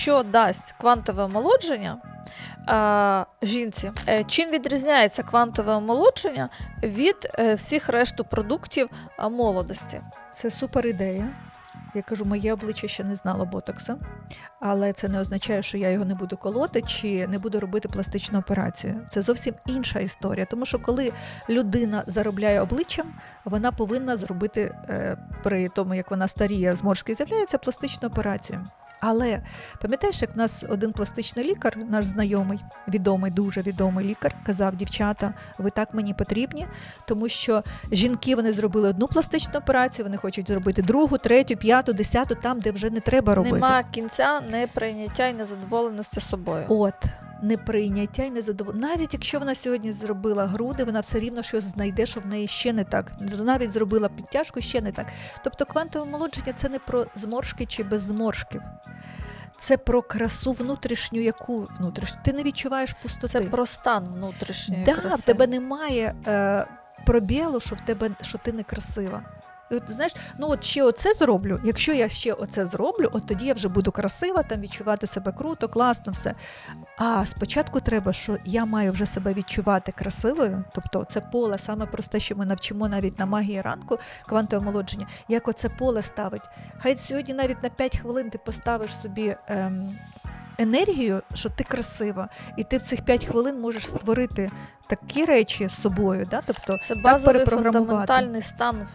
що дасть квантове омолодження е, жінці. Е, чим відрізняється квантове омолодження від е, всіх решту продуктів молодості? Це супер ідея. Я кажу, моє обличчя ще не знало ботокса, але це не означає, що я його не буду колоти чи не буду робити пластичну операцію. Це зовсім інша історія. Тому що коли людина заробляє обличчям, вона повинна зробити при тому, як вона старіє, зморшки з'являються, пластичну операцію. Але пам'ятаєш, як нас один пластичний лікар, наш знайомий, відомий, дуже відомий лікар, казав: дівчата, ви так мені потрібні, тому що жінки вони зробили одну пластичну операцію, вони хочуть зробити другу, третю, п'яту, десяту, там, де вже не треба робити. Нема кінця неприйняття і незадоволеності собою. От неприйняття і незадоволення. Навіть якщо вона сьогодні зробила груди, вона все рівно щось знайде, що в неї ще не так. Навіть зробила підтяжку, ще не так. Тобто квантове молодження це не про зморшки чи без зморшків. Це про красу внутрішню, яку внутрішню. Ти не відчуваєш пустоти. Це про стан внутрішньої да, краси. в тебе немає е, пробілу, що в тебе що ти не красива. І от знаєш, ну от ще оце зроблю. Якщо я ще оце зроблю, от тоді я вже буду красива, там відчувати себе круто, класно, все. А спочатку треба, що я маю вже себе відчувати красивою, тобто це поле саме просте, що ми навчимо навіть на магії ранку, квантове омолодження, як оце поле ставить. Хай сьогодні навіть на 5 хвилин ти поставиш собі. Ем, Енергію, що ти красива, і ти в цих 5 хвилин можеш створити такі речі з собою, да? тобто Це базовий фундаментальний стан